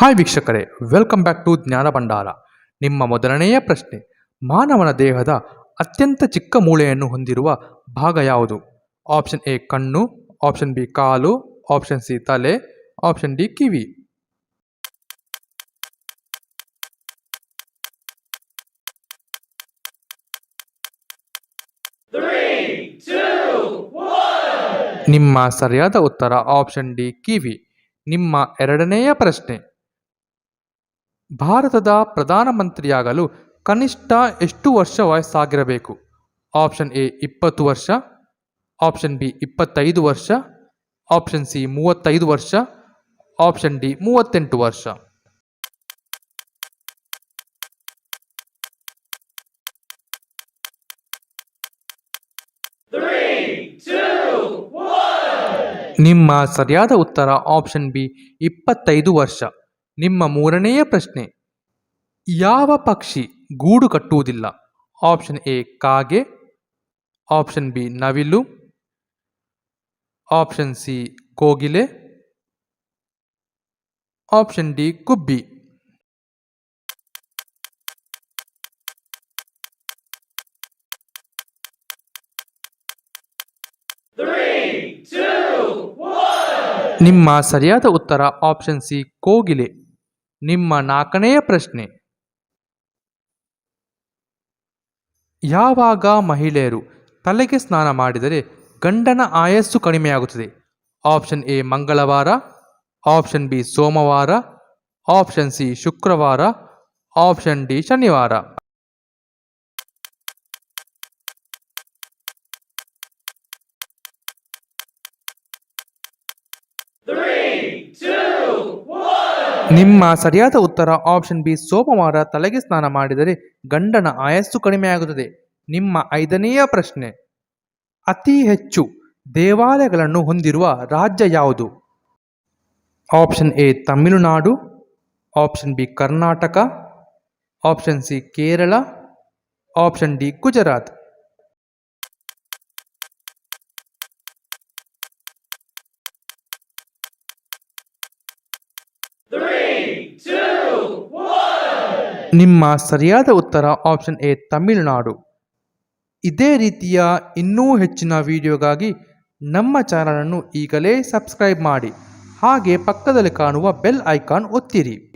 Hi ವೀಕ್ಷಕರೇ welcome back to ಜ್ಞಾನ ಭಂಡಾರ. ನಿಮ್ಮ ಮೊದಲನೆಯ ಪ್ರಶ್ನೆ, ಮಾನವನ ದೇಹದ ಅತ್ಯಂತ ಚಿಕ್ಕ ಮೂಳೆಯನ್ನು ಹೊಂದಿರುವ ಭಾಗ ಯಾವುದು? ಆಪ್ಷನ್ ಎ ಕಣ್ಣು ಆಪ್ಷನ್ ಬಿ ಕಾಲು ಆಪ್ಷನ್ ಸಿ ತಲೆ ಆಪ್ಷನ್ ಡಿ ಕಿವಿ. ನಿಮ್ಮ ಸರಿಯಾದ ಉತ್ತರ ಆಪ್ಷನ್ ಡಿ ಕಿವಿ. ನಿಮ್ಮ ಎರಡನೆಯ ಪ್ರಶ್ನೆ ಭಾರತದ ಪ್ರಧಾನಮಂತ್ರಿಯಾಗಲು ಕನಿಷ್ಠ ಎಷ್ಟು ವರ್ಷ ವಯಸ್ಸಾಗಿರಬೇಕು? ಆಪ್ಷನ್ ಎ ಇಪ್ಪತ್ತು ವರ್ಷ, ಆಪ್ಷನ್ ಬಿ ಇಪ್ಪತ್ತೈದು ವರ್ಷ, ಆಪ್ಷನ್ ಸಿ ಮೂವತ್ತೈದು ವರ್ಷ, ಆಪ್ಷನ್ ಡಿ ಮೂವತ್ತೆಂಟು ವರ್ಷ. ನಿಮ್ಮ ಸರಿಯಾದ ಉತ್ತರ ಆಪ್ಷನ್ ಬಿ ಇಪ್ಪತ್ತೈದು ವರ್ಷ. ನಿಮ್ಮ ಮೂರನೆಯ ಪ್ರಶ್ನೆ. ಯಾವ ಪಕ್ಷಿ ಗೂಡು ಕಟ್ಟುವುದಿಲ್ಲ? ಆಪ್ಷನ್ ಎ, ಕಾಗೆ. ಆಪ್ಷನ್ ಬಿ, ನವಿಲು. ಆಪ್ಷನ್ ಸಿ, ಕೋಗಿಲೆ. ಆಪ್ಷನ್ ಡಿ, ಕುಬ್ಬಿ. ನಿಮ್ಮ ಸರಿಯಾದ ಉತ್ತರ ಆಪ್ಷನ್ ಸಿ, ಕೋಗಿಲೆ. ನಿಮ್ಮ ನಾಲ್ಕನೆಯ ಪ್ರಶ್ನೆ. ಯಾವಾಗ ಮಹಿಳೆಯರು ತಲೆಗೆ ಸ್ನಾನ ಮಾಡಿದರೆ ಗಂಡನ ಆಯಸ್ಸು ಕಡಿಮೆಯಾಗುತ್ತದೆ? ಆಪ್ಷನ್ ಎ ಮಂಗಳವಾರ, ಆಪ್ಷನ್ ಬಿ ಸೋಮವಾರ, ಆಪ್ಷನ್ ಸಿ ಶುಕ್ರವಾರ, ಆಪ್ಷನ್ ಡಿ ಶನಿವಾರ. ನಿಮ್ಮ ಸರಿಯಾದ ಉತ್ತರ ಆಪ್ಷನ್ ಬಿ ಸೋಮವಾರ ತಲೆಗೆ ಸ್ನಾನ ಮಾಡಿದರೆ ಗಂಡನ ಆಯಸ್ಸು ಕಡಿಮೆಯಾಗುತ್ತದೆ. ನಿಮ್ಮ ಐದನೆಯ ಪ್ರಶ್ನೆ. ಅತಿ ಹೆಚ್ಚು ದೇವಾಲಯಗಳನ್ನು ಹೊಂದಿರುವ ರಾಜ್ಯ ಯಾವುದು? Option A Tamil Nadu option B Karnataka option C Kerala option D Gujarat. ನಿಮ್ಮ ಸರಿಯಾದ ಉತ್ತರ ಆಪ್ಷನ್ ಎ ತಮಿಳುನಾಡು. ಇದೇ ರೀತಿಯ ಇನ್ನೂ ಹೆಚ್ಚಿನ ವಿಡಿಯೋಗಾಗಿ ನಮ್ಮ ಚಾನಲನ್ನು ಈಗಲೇ ಸಬ್ಸ್ಕ್ರೈಬ್ ಮಾಡಿ. ಹಾಗೆ ಪಕ್ಕದಲ್ಲಿ ಕಾಣುವ ಬೆಲ್ ಐಕಾನ್ ಒತ್ತಿರಿ.